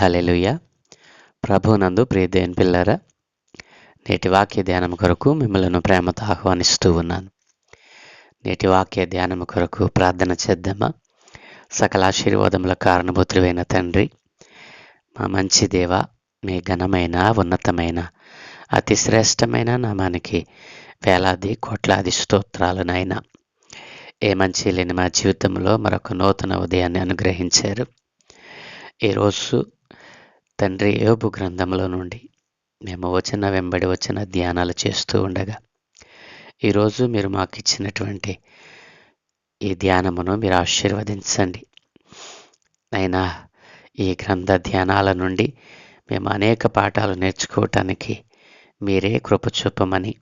Hallelujah ప్రభునందు ప్రియదేన్ పిల్లరా నేటి వాక్య ధ్యానం కొరకు మిమ్మలను ప్రేమతో ఆహ్వానిస్తూ ఉన్నాను. నేటి వాక్య ధ్యానం కొరకు ప్రార్థన చేద్దామా? సకల ఆశీర్వాదముల కారణభూతులైన తండ్రి మా మంచి దేవ మీ ఘనమైన ఉన్నతమైన అతి శ్రేష్టమైన నామానికి వేలాది కోట్లాది స్తోత్రాలు నాయన. ఏ మంచి లేని మా జీవితంలో మరొక నూతన ఉదయాన్ని అనుగ్రహించారు. ఈరోజు తండ్రి యోబు గ్రంథంలో నుండి మేము వచ్చిన వెంబడి వచ్చిన ధ్యానాలు చేస్తూ ఉండగా ఈరోజు మీరు మాకు ఇచ్చినటువంటి ఈ ధ్యానమును మీరు ఆశీర్వదించండి. అయినా ఈ గ్రంథ ధ్యానాల నుండి మేము అనేక పాఠాలు నేర్చుకోవటానికి మీరే కృప చూపమని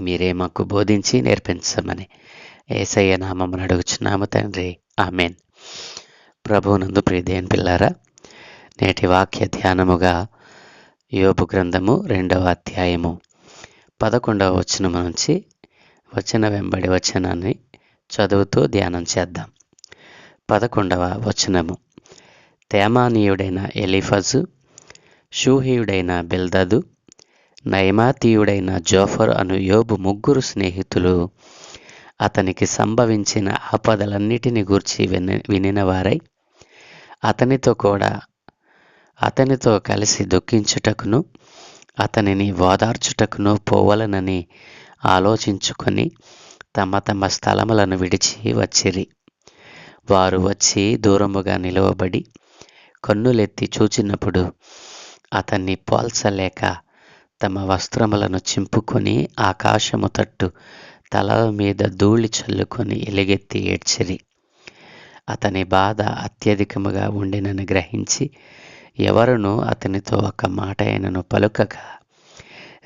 మీరే మాకు బోధించి నేర్పించమని ఏసయ్య నామమును అడుగుచున్నాము తండ్రి. ఆమెన్. ప్రభునందు ప్రియదేన్ పిల్లారా నేటి వాక్య ధ్యానముగా యోబు గ్రంథము రెండవ అధ్యాయము పదకొండవ వచనము నుంచి వచన వెంబడి వచనాన్ని చదువుతూ ధ్యానం చేద్దాం. పదకొండవ వచనము. తేమానీయుడైన ఎలిఫజు షూహీయుడైన బిల్దదు నైమాతీయుడైన జోఫర్ అను యోబు ముగ్గురు స్నేహితులు అతనికి సంభవించిన ఆపదలన్నిటిని గూర్చి విని వినినవారై అతనితో కూడా అతనితో కలిసి దుఃఖించుటకును అతనిని ఓదార్చుటకును పోవలనని ఆలోచించుకొని తమ తమ స్థలములను విడిచి వచ్చిరి. వారు వచ్చి దూరముగా నిలవబడి కన్నులెత్తి చూచినప్పుడు అతన్ని పోల్చలేక తమ వస్త్రములను చింపుకొని ఆకాశము తట్టు తల మీద ధూళి చల్లుకొని ఎలుగెత్తి ఏడ్చిరి. అతని బాధ అత్యధికముగా ఉండినని గ్రహించి ఎవరును అతనితో ఒక మాట అయినను పలుకక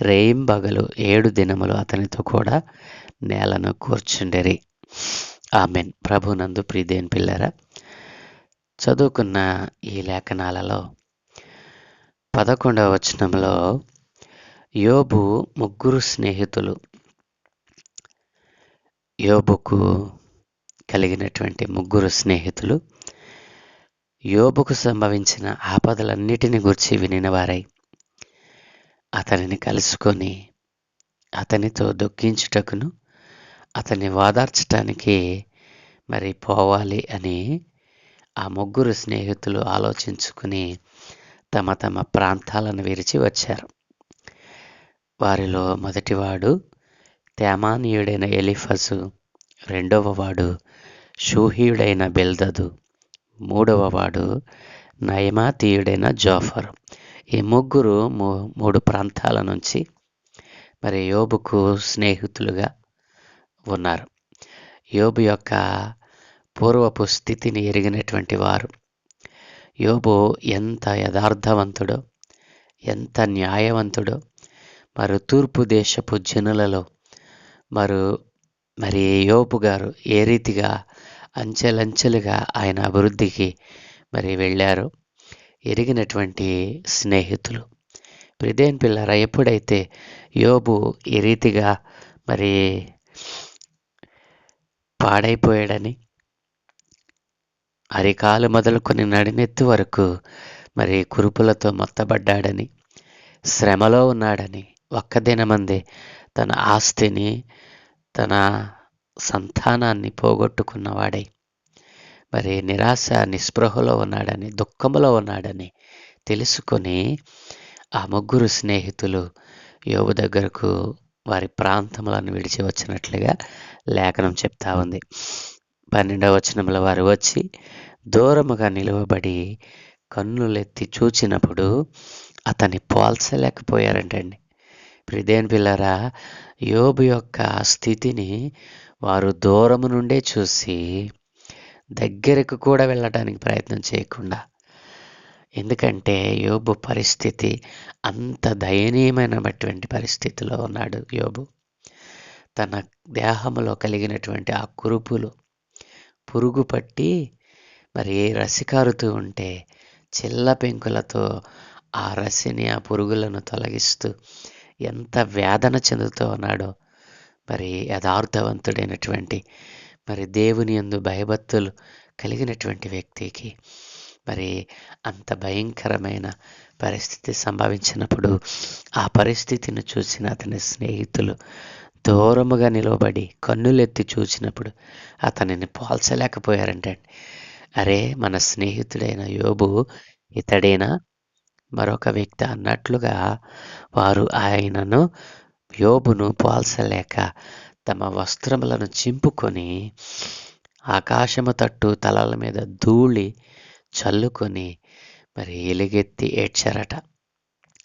రేయింబగలు ఏడు దినములు అతనితో కూడా నేలను కూర్చుండెరి. ఆమెన్. ప్రభునందు ప్రీదేన్ పిల్లరా చదువుకున్న ఈ లేఖనాలలో పదకొండవ వచనంలో యోబు ముగ్గురు స్నేహితులు యోబుకు కలిగినటువంటి ముగ్గురు స్నేహితులు యోబుకు సంభవించిన ఆపదలన్నిటిని గురించి వినినవారై అతనిని కలుసుకొని అతనితో దుఃఖించుటకును అతన్ని వాదార్చటానికి మరి పోవాలి అని ఆ ముగ్గురు స్నేహితులు ఆలోచించుకుని తమ తమ ప్రాంతాలను విరిచి వచ్చారు. వారిలో మొదటివాడు తేమానీయుడైన ఎలిఫసు రెండవ వాడు షూహీయుడైన బెల్దదు. మూడవ వాడు నయమాతీయుడైన జోఫర్. ఈ ముగ్గురు మూడు ప్రాంతాల నుంచి మరి యోబుకు స్నేహితులుగా ఉన్నారు. యోబు యొక్క పూర్వపు స్థితిని ఎరిగినటువంటి వారు. యోబు ఎంత యథార్థవంతుడో ఎంత న్యాయవంతుడో మరి తూర్పు దేశపు జనులలో మరు మరి యోబు గారు ఏ రీతిగా అంచెలంచెలుగా ఆయన అభివృద్ధికి మరి వెళ్ళారు. ఎరిగినటువంటి స్నేహితులు. ప్రిదేన్ పిల్లర ఎప్పుడైతే యోబు ఈ రీతిగా మరి పాడైపోయాడని అరికాలు మొదలుకొని నడినెత్తి వరకు మరి కురుపులతో మొత్తబడ్డాడని శ్రమలో ఉన్నాడని ఒక్క దినమందే తన ఆస్తిని తన సంతానాన్ని పోగొట్టుకున్నవాడై. మరి నిరాశ నిస్పృహలో ఉన్నాడని దుఃఖములో ఉన్నాడని తెలుసుకొని ఆ ముగ్గురు స్నేహితులు యోగు దగ్గరకు వారి ప్రాంతములను విడిచి వచ్చినట్లుగా లేఖనం చెప్తా ఉంది. పన్నెండవ వచనంలో వారు వచ్చి దూరముగా నిలువబడి కన్నులెత్తి చూచినప్పుడు అతన్ని పోల్చలేకపోయారంటండి. ప్రిదేన్ పిల్లరా యోబు యొక్క స్థితిని వారు దూరము నుండే చూసి దగ్గరకు కూడా వెళ్ళడానికి ప్రయత్నం చేయకుండా. ఎందుకంటే యోబు పరిస్థితి అంత దయనీయమైనటువంటి పరిస్థితిలో ఉన్నాడు యోబు. తన దేహంలో కలిగినటువంటి ఆ కురుపులు పురుగు పట్టి మరి రసికారుతూ ఉంటే చిల్ల పెంకులతో ఆ రసిని ఆ పురుగులను తొలగిస్తూ ఎంత వేదన చెందుతూ ఉన్నాడో మరి యథార్థవంతుడైనటువంటి మరి దేవుని యందు భయభక్తులు కలిగినటువంటి వ్యక్తికి మరి అంత భయంకరమైన పరిస్థితి సంభవించినప్పుడు ఆ పరిస్థితిని చూసిన అతని స్నేహితులు దూరముగా నిలబడి కన్నులెత్తి చూసినప్పుడు అతనిని పోల్చలేకపోయారంటే అరే మన స్నేహితుడైన యోబు ఇతడేనా? మరొక వ్యక్తి అన్నట్లుగా వారు ఆయనను యోబును పోల్చలేక తమ వస్త్రములను చింపుకొని ఆకాశము తట్టు తలల మీద ధూళి చల్లుకొని మరి ఎలుగెత్తి ఏడ్చారట.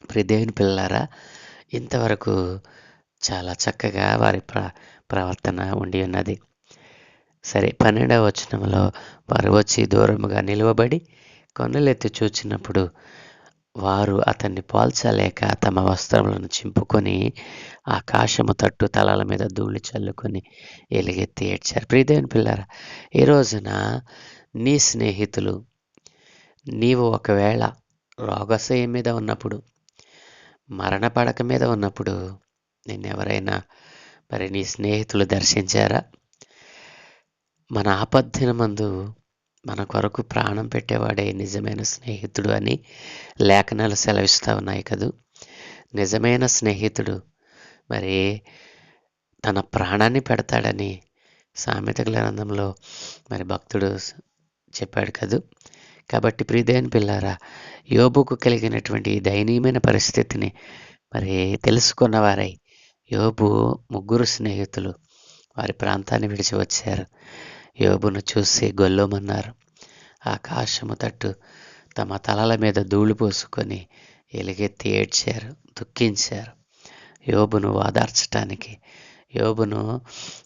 ప్రిదేవుని పిల్లారా ఇంతవరకు చాలా చక్కగా వారి ప్ర ప్రవర్తన ఉండి ఉన్నది. సరే పన్నెండవ వచనంలో వారు వచ్చి దూరముగా నిలువబడి కొన్నులెత్తి చూచినప్పుడు వారు అతన్ని పోల్చలేక తమ వస్త్రములను చింపుకొని ఆకాశము తట్టు తలల మీద ధూళి చల్లుకొని ఎలుగెత్తి ఏడ్చారు. ప్రియదేవుని పిల్లరా ఈ రోజున నీ స్నేహితులు నీవు ఒకవేళ రోగశయం మీద ఉన్నప్పుడు మరణ పడక మీద ఉన్నప్పుడు నిన్నెవరైనా మరి నీ స్నేహితులు దర్శించారా? మన ఆపద్దినమందు మన కొరకు ప్రాణం పెట్టేవాడే నిజమైన స్నేహితుడు అని లేఖనాలు సెలవిస్తూ ఉన్నాయి కదూ? నిజమైన స్నేహితుడు. మరి తన ప్రాణాన్ని పెడతాడని సామెత గ్రంథంలో మరి భక్తుడు చెప్పాడు కదూ? కాబట్టి ప్రియదేని పిల్లారా యోబుకు కలిగినటువంటి దయనీయమైన పరిస్థితిని మరి తెలుసుకున్నవారై యోబు ముగ్గురు స్నేహితులు వారి ప్రాంతాన్ని విడిచి వచ్చారు. యోబును చూసి గొల్లోమన్నారు. ఆకాశము తట్టు తమ తలల మీద ధూళి పోసుకొని ఎలుగెత్తి ఏడ్చారు దుఃఖించారు. యోబును ఓదార్చటానికి యోబును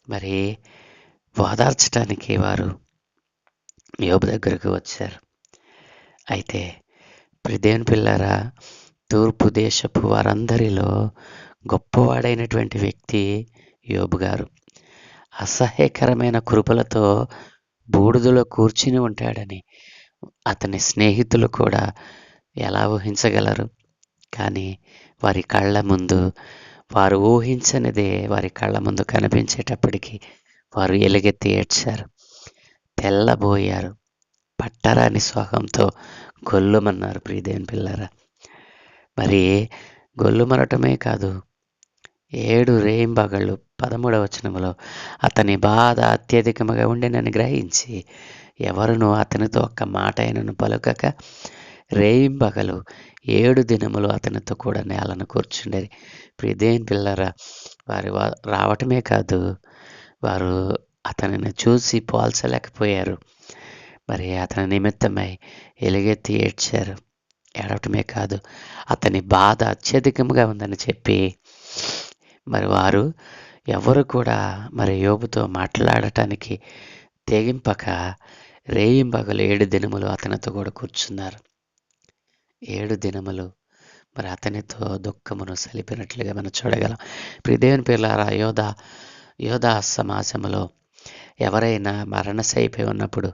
మరి ఓదార్చటానికి వారు యోబు దగ్గరకు వచ్చారు. అయితే ప్రిదేన్ పిల్లరా తూర్పు దేశపు వారందరిలో గొప్పవాడైనటువంటి వ్యక్తి యోబు గారు. అసహ్యకరమైన కృపలతో బూడిదలో కూర్చుని ఉంటాడని. అతని స్నేహితులు కూడా ఎలా ఊహించగలరు? కానీ వారి కళ్ళ ముందు వారు ఊహించనిదే వారి కళ్ళ ముందు కనిపించేటప్పటికీ వారు ఎలుగెత్తి ఏడ్చారు. తెల్లబోయారు. పట్టరాని సోహంతో గొల్లుమన్నారు ప్రియదేని పిల్లరా. మరి గొల్లుమనటమే కాదు ఏడు రేయింబగళ్ళు పదమూడవ వచనంలో అతని బాధ అత్యధికముగా ఉండేనని గ్రహించి ఎవరును అతనితో ఒక్క మాట అయినను పలుకక రేయింబగలు ఏడు దినములు అతనితో కూడా నేలను కూర్చుండేది. ప్రిదేన్ పిల్లరా వారి రావటమే కాదు వారు అతనిని చూసి పోల్చలేకపోయారు. మరి అతని నిమిత్తమై ఎలుగెత్తి ఏడ్చారు. ఏడవటమే కాదు అతని బాధ అత్యధికంగా ఉందని చెప్పి మరి వారు ఎవరు కూడా మరి యోబుతో మాట్లాడటానికి తెగింపక రేయింపగలు ఏడు దినములు అతనితో కూడా కూర్చున్నారు. ఏడు దినములు మరి అతనితో దుఃఖమును సలిపినట్లుగా మనం చూడగలం. ప్రిదేవిని పిల్లారా పేర్లారా యోధ యోధా సమాజంలో ఎవరైనా మరణశైపోయి ఉన్నప్పుడు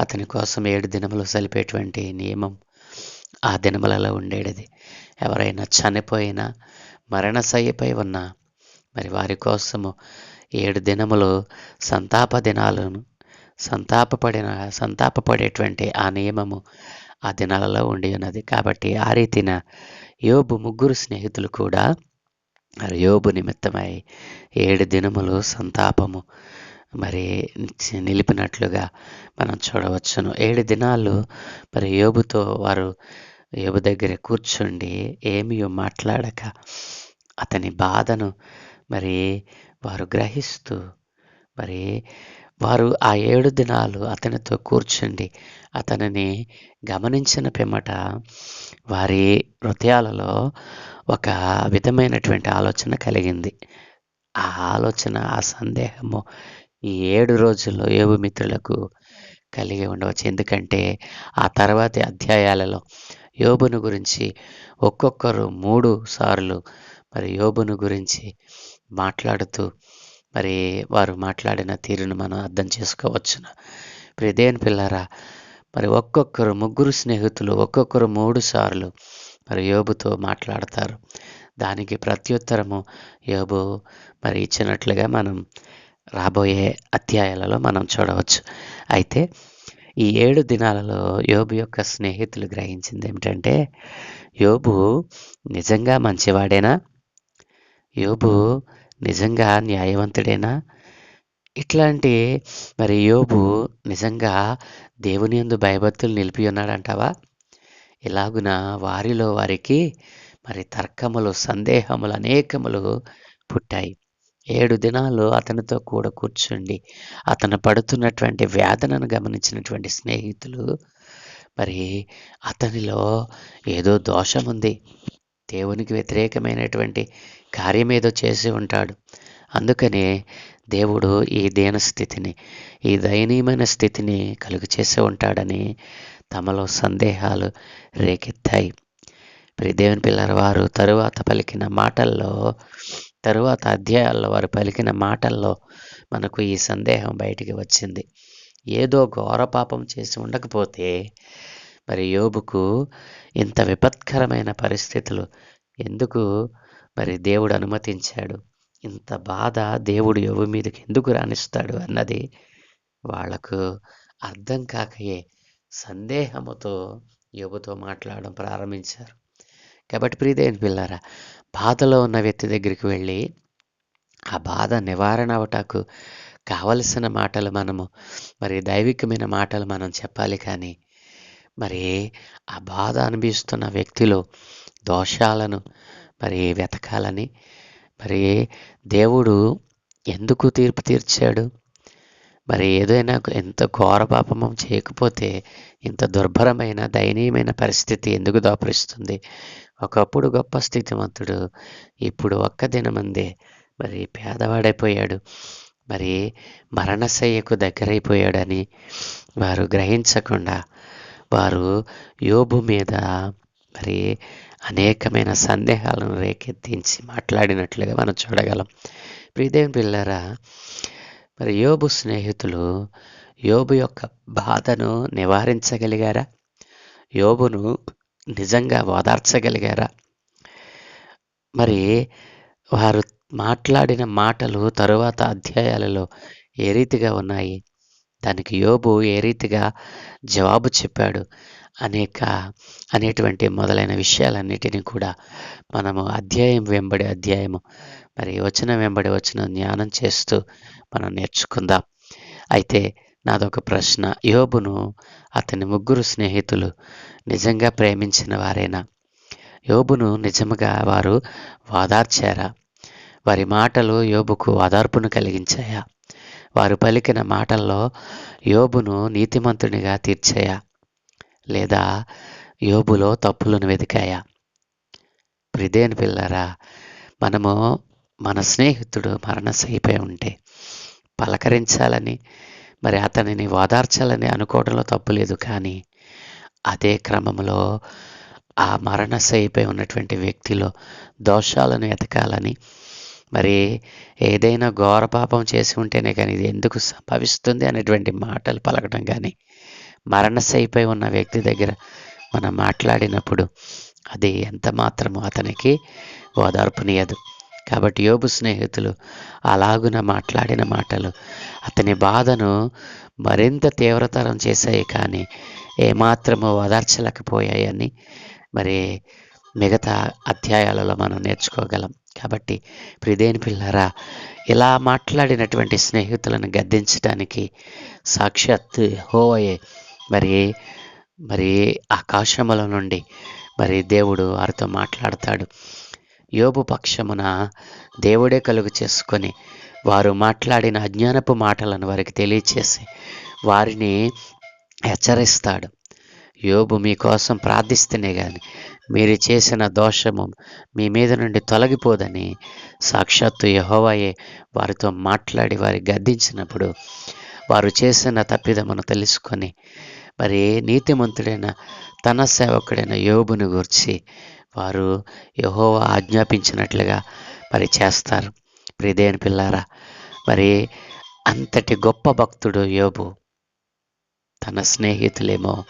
అతని కోసం ఏడు దినములు సలిపేటువంటి నియమం ఆ దినములలో ఉండేది. ఎవరైనా చనిపోయినా మరణశయ్యపై ఉన్న మరి వారి కోసము ఏడు దినములు సంతాప దినాలను సంతాపపడిన సంతాపపడేటువంటి ఆ నియమము ఆ దినాలలో ఉండి ఉన్నది. కాబట్టి ఆ రీతిన యోబు ముగ్గురు స్నేహితులు కూడా మరి యోబు నిమిత్తమై ఏడు దినములు సంతాపము మరి నిలిపినట్లుగా మనం చూడవచ్చును. ఏడు దినాలు మరి యోబుతో వారు యోబు దగ్గర కూర్చుండి ఏమీ మాట్లాడక అతని బాధను మరి వారు గ్రహిస్తూ మరి వారు ఆ ఏడు దినాలు అతనితో కూర్చుండి అతనిని గమనించిన పిమ్మట వారి హృదయాలలో ఒక విధమైనటువంటి ఆలోచన కలిగింది. ఆ ఆలోచన ఆ సందేహము ఈ ఏడు రోజుల్లో ఏవు మిత్రులకు కలిగి ఉండవచ్చు. ఎందుకంటే ఆ తర్వాతి అధ్యాయాలలో యోబును గురించి ఒక్కొక్కరు మూడు సార్లు మరి యోబును గురించి మాట్లాడుతూ మరి వారు మాట్లాడిన తీరును మనం అర్థం చేసుకోవచ్చును. ప్రిదేన్ పిల్లరా మరి ఒక్కొక్కరు ముగ్గురు స్నేహితులు ఒక్కొక్కరు మూడు సార్లు మరి యోబుతో మాట్లాడతారు. దానికి ప్రత్యుత్తరము యోబు మరి ఇచ్చినట్లుగా మనం రాబోయే అధ్యాయాలలో మనం చూడవచ్చు. అయితే ఈ ఏడు దినాలలో యోబు యొక్క స్నేహితులు గ్రహించింది ఏమిటంటే యోబు నిజంగా మంచివాడేనా? యోబు నిజంగా న్యాయవంతుడేనా? ఇట్లాంటి మరి యోబు నిజంగా దేవుని యందు భయభక్తులు నిలిపి ఉన్నాడంటావా? ఇలాగున వారిలో వారికి మరి తర్కములు సందేహములు అనేకములు పుట్టాయి. ఏడు దినాలు అతనితో కూడా కూర్చుండి అతను పడుతున్నటువంటి వేదనను గమనించినటువంటి స్నేహితులు మరి అతనిలో ఏదో దోషం ఉంది దేవునికి వ్యతిరేకమైనటువంటి కార్యం ఏదో చేసి ఉంటాడు. అందుకనే దేవుడు ఈ దీన స్థితిని ఈ దయనీయమైన స్థితిని కలుగు చేసి ఉంటాడని తమలో సందేహాలు రేకెత్తాయి. ప్రియ దేవుని పిల్లల వారు తరువాత పలికిన మాటల్లో తరువాత అధ్యాయాల్లో వారు పలికిన మాటల్లో మనకు ఈ సందేహం బయటికి వచ్చింది. ఏదో ఘోర పాపం చేసి ఉండకపోతే మరి యోబుకు ఇంత విపత్కరమైన పరిస్థితులు ఎందుకు మరి దేవుడు అనుమతించాడు. ఇంత బాధ దేవుడు యోబు మీదకి ఎందుకు రాణిస్తాడు అన్నది వాళ్ళకు అర్థం కాకయే సందేహముతో యువతో మాట్లాడడం ప్రారంభించారు. కాబట్టి ప్రియదేని పిల్లారా బాధలో ఉన్న వ్యక్తి దగ్గరికి వెళ్ళి ఆ బాధ నివారణ అవటాకు కావలసిన మాటలు మనము మరి దైవికమైన మాటలు మనం చెప్పాలి కానీ మరి ఆ బాధ అనిపిస్తున్న వ్యక్తిలో దోషాలను మరి వెతకాలని మరి దేవుడు ఎందుకు తీర్పు తీర్చాడు? మరి ఏదైనా ఎంత ఘోర పాపమం చేయకపోతే ఇంత దుర్భరమైన దయనీయమైన పరిస్థితి ఎందుకు దాపరిస్తుంది? ఒకప్పుడు గొప్ప స్థితిమంతుడు ఇప్పుడు ఒక్క దినమందే మరి పేదవాడైపోయాడు. మరి మరణశయ్యకు దగ్గరైపోయాడని వారు గ్రహించకుండా వారు యోబు మీద మరి అనేకమైన సందేహాలను రేకెత్తించి మాట్లాడినట్లుగా మనం చూడగలం. ప్రియదేవుని పిల్లరా మరి యోబు స్నేహితులు యోబు యొక్క బాధను నివారించగలిగారా? యోబును నిజంగా ఓదార్చగలిగారా? మరి వారు మాట్లాడిన మాటలు తరువాత అధ్యాయాలలో ఏ రీతిగా ఉన్నాయి? దానికి యోబు ఏ రీతిగా జవాబు చెప్పాడు? అనేక అనేటువంటి మొదలైన విషయాలన్నిటినీ కూడా మనము అధ్యాయం వెంబడి అధ్యాయము మరి వచనం వెంబడి వచ్చిన జ్ఞానం చేస్తూ మనం నేర్చుకుందాం. అయితే నాదొక ప్రశ్న. యోబును అతని ముగ్గురు స్నేహితులు నిజంగా ప్రేమించిన వారేనా? యోబును నిజముగా వారు వాదార్చారా? వారి మాటలు యోబుకు వాదార్పును కలిగించాయా? వారు పలికిన మాటల్లో యోబును నీతిమంతునిగా తీర్చాయా? లేదా యోబులో తప్పులను వెతికాయా? ప్రిదేని పిల్లరా మనము మన స్నేహితుడు మరణశైపోయి ఉంటే పలకరించాలని మరి అతనిని ఓదార్చాలని అనుకోవడంలో తప్పు లేదు కానీ అదే క్రమంలో ఆ మరణశైపోయి ఉన్నటువంటి వ్యక్తిలో దోషాలను ఎతకాలని మరి ఏదైనా ఘోర పాపం చేసి ఉంటేనే కానీ ఇది ఎందుకు సంభవిస్తుంది అనేటువంటి మాటలు పలకడం కానీ మరణశైపై ఉన్న వ్యక్తి దగ్గర మనం మాట్లాడినప్పుడు అది ఎంత మాత్రమో అతనికి ఓదార్పునియదు. కాబట్టి యోబు స్నేహితులు అలాగున మాట్లాడిన మాటలు అతని బాధను మరింత తీవ్రతరం చేశాయి కానీ ఏమాత్రము ఓదార్చలేకపోయాయని మరి మిగతా అధ్యాయాలలో మనం నేర్చుకోగలం. కాబట్టి ప్రిదేని పిల్లరా ఇలా మాట్లాడినటువంటి స్నేహితులను గద్దించడానికి సాక్షాత్ హోవయే మరి మరి ఆకాశముల నుండి మరి దేవుడు వారితో మాట్లాడతాడు. యోబు పక్షమున దేవుడే కలుగు చేసుకొని వారు మాట్లాడిన అజ్ఞానపు మాటలను వారికి తెలియచేసి వారిని హెచ్చరిస్తాడు. యోబు మీకోసం ప్రార్థిస్తేనే కానీ మీరు చేసిన దోషము మీ మీద నుండి తొలగిపోదని సాక్షాత్తు యహోవాయే వారితో మాట్లాడి వారి గద్దించినప్పుడు వారు చేసిన తప్పిదమును తెలుసుకొని మరి నీతిమంతుడైన తన సేవకుడైన యోగుని గురించి వారు యహోవా ఆజ్ఞాపించినట్లుగా మరి చేస్తారు. ప్రిదేని పిల్లారా మరి అంతటి గొప్ప భక్తుడు యోబు తన స్నేహితులేమో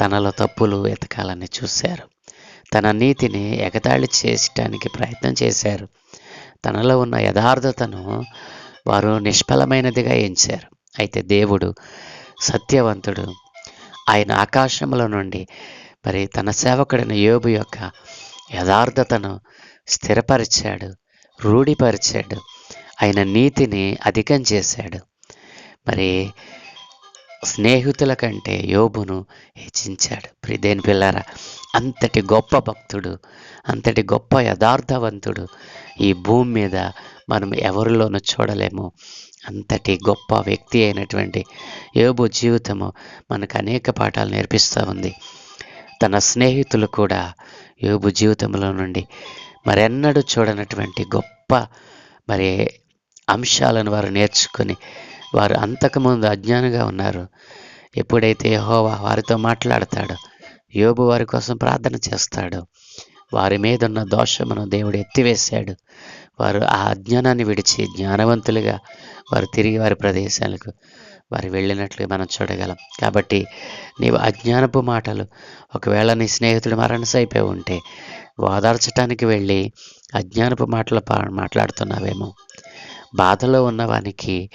తనలో తప్పులు వెతకాలని చూశారు. తన నీతిని ఎగతాళి చేయటానికి ప్రయత్నం చేశారు. తనలో ఉన్న యథార్థతను వారు నిష్ఫలమైనదిగా ఎంచారు. అయితే దేవుడు సత్యవంతుడు. ఆయన ఆకాశముల నుండి మరి తన సేవకుడైన యోబు యొక్క యథార్థతను స్థిరపరిచాడు రూఢిపరిచాడు. ఆయన నీతిని అధికం చేశాడు. మరి స్నేహితుల కంటే యోబును హెచ్చించాడు. ప్రిదేని పిల్లరా అంతటి గొప్ప భక్తుడు అంతటి గొప్ప యథార్థవంతుడు ఈ భూమి మీద మనం ఎవరిలోనూ చూడలేము. అంతటి గొప్ప వ్యక్తి అయినటువంటి యోబు జీవితము మనకు అనేక పాఠాలు నేర్పిస్తూ ఉంది. తన స్నేహితులు కూడా యోబు జీవితంలో నుండి మరెన్నడూ చూడనటువంటి గొప్ప మరి అంశాలను వారు నేర్చుకొని వారు అంతకుముందు అజ్ఞానంగా ఉన్నారు. ఎప్పుడైతే హోవా వారితో మాట్లాడతాడో యోబు వారి కోసం ప్రార్థన చేస్తాడు వారి మీద ఉన్న దోషమును దేవుడు ఎత్తివేశాడు. వారు ఆ అజ్ఞానాన్ని విడిచి జ్ఞానవంతులుగా వారు తిరిగి వారి ప్రదేశాలకు వారు వెళ్ళినట్లు మనం చూడగలం. కాబట్టి నీవు అజ్ఞానపు మాటలు ఒకవేళ నీ స్నేహితుడు మరణసైపోయి ఉంటే ఓదార్చడానికి వెళ్ళి అజ్ఞానపు మాటలు పా మాట్లాడుతున్నావేమో. బాధలో ఉన్నవానికి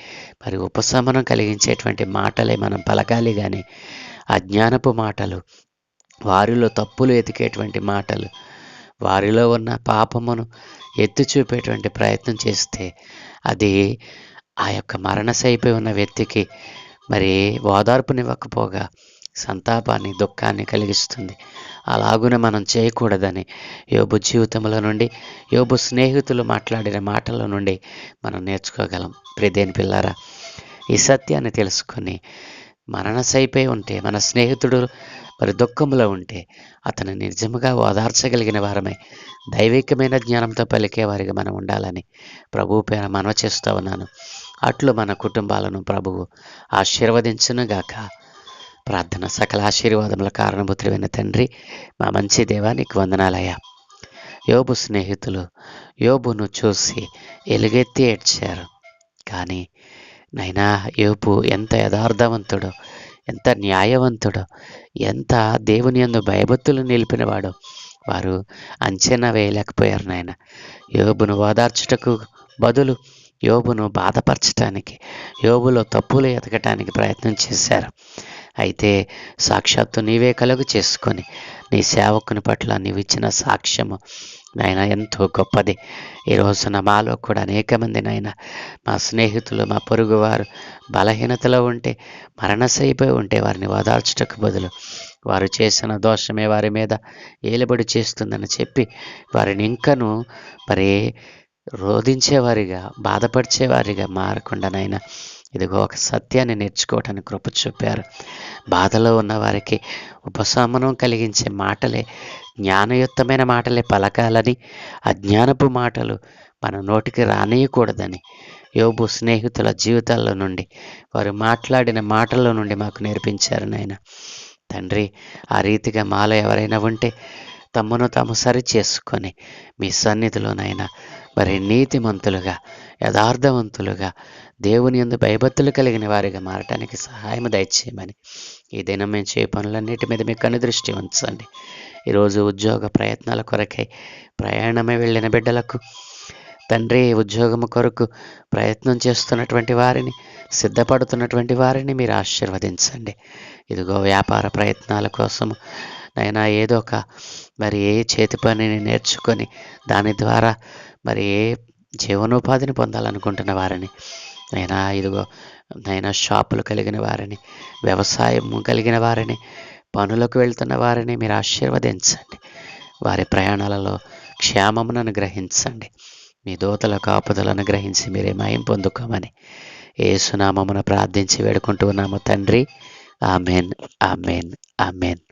మరి ఉపశమనం కలిగించేటువంటి మాటలే మనం పలకాలి కానీ అజ్ఞానపు మాటలు వారిలో తప్పులు ఎతికేటువంటి మాటలు వారిలో ఉన్న పాపమును ఎత్తి చూపేటువంటి ప్రయత్నం చేస్తే అది ఆ యొక్క మరణశైపోయి ఉన్న వ్యక్తికి మరి ఓదార్పునివ్వకపోగా సంతాపాన్ని దుఃఖాన్ని కలిగిస్తుంది. అలాగున మనం చేయకూడదని యోబు జీవితంలో నుండి యోబు స్నేహితులు మాట్లాడిన మాటల నుండి మనం నేర్చుకోగలం. ప్రిదేని పిల్లారా ఈ సత్యాన్ని తెలుసుకొని మరణశైపోయి ఉంటే మన స్నేహితుడు మరి దుఃఖంలో ఉంటే అతను నిజముగా ఓదార్చగలిగిన వారమే. దైవికమైన జ్ఞానంతో పలికే వారిగా మనం ఉండాలని ప్రభు పేర మనవ చేస్తూ ఉన్నాను. అట్లు మన కుటుంబాలను ప్రభువు ఆశీర్వదించునుగాక ప్రార్థన సకల ఆశీర్వాదముల కారణభూతుడైన తండ్రి మా మంచి దేవా నీకు వందనాలయ్యా. యోబు స్నేహితులు యోబును చూసి ఎలుగెత్తి ఏడ్చారు. కానీ నైనా యోపు ఎంత యథార్థవంతుడో ఎంత న్యాయవంతుడో ఎంత దేవుని యందు భయభక్తులు నిలిపినవాడో వారు అంచనా వేయలేకపోయారు నాయన. యోబును ఓదార్చుటకు బదులు యోబును బాధపరచటానికి యోబులో తప్పులు ఎతకటానికి ప్రయత్నం చేశారు. అయితే సాక్షాత్తు నీవే కలుగు చేసుకొని నీ సేవకుని పట్ల నీవు ఇచ్చిన సాక్ష్యము నాయన ఎంతో గొప్పది. ఈ రోజున మాలో కూడా అనేక మంది నాయన మా స్నేహితులు మా పొరుగువారు బలహీనతలో ఉంటే మరణశైపోయి ఉంటే వారిని ఓదార్చుటకు బదులు వారు చేసిన దోషమే వారి మీద ఏలుబడి చేస్తుందని చెప్పి వారిని ఇంకను మరి రోధించేవారిగా బాధపరిచేవారిగా మారకుండానైనా ఇదిగో ఒక సత్యాన్ని నేర్చుకోవటానికి కృప చూపారు. బాధలో ఉన్న వారికి ఉపశమనం కలిగించే మాటలే జ్ఞానయుక్తమైన మాటలే పలకాలని అజ్ఞానపు మాటలు మన నోటికి రానియకూడదని యోబు స్నేహితుల జీవితాల్లో నుండి వారు మాట్లాడిన మాటల్లో నుండి మాకు నేర్పించారు నాయన. తండ్రి ఆ రీతిగా మాలో ఎవరైనా ఉంటే తమను తాము సరి చేసుకొని మీ సన్నిధిలోనైనా మరి నీతిమంతులుగా యథార్థవంతులుగా దేవుని యందు భయభక్తులు కలిగిన వారిగా మారటానికి సహాయం దయచేయమని ఈ దినం మేము చేయ పనులన్నిటి మీద మీ కను దృష్టి ఉంచండి. ఈరోజు ఉద్యోగ ప్రయత్నాల కొరకై ప్రయాణమే వెళ్ళిన బిడ్డలకు తండ్రి ఉద్యోగము కొరకు ప్రయత్నం చేస్తున్నటువంటి వారిని సిద్ధపడుతున్నటువంటి వారిని మీరు ఆశీర్వదించండి. ఇదిగో వ్యాపార ప్రయత్నాల కోసము నైనా ఏదో ఒక మరి ఏ చేతి పనిని నేర్చుకొని దాని ద్వారా మరి ఏ జీవనోపాధిని పొందాలనుకుంటున్న వారిని నైనా ఇదిగో నైనా షాపులు కలిగిన వారిని వ్యవసాయం కలిగిన వారిని పనులకు వెళ్తున్న వారిని మీరు ఆశీర్వదించండి. వారి ప్రయాణాలలో క్షేమమును గ్రహించండి మీ దోతల కాపుదలను గ్రహించి మీరే మాయం పొందుకోమని ఏసునామమున ప్రార్థించి వేడుకుంటూ ఉన్నాము తండ్రి. Amen amen amen.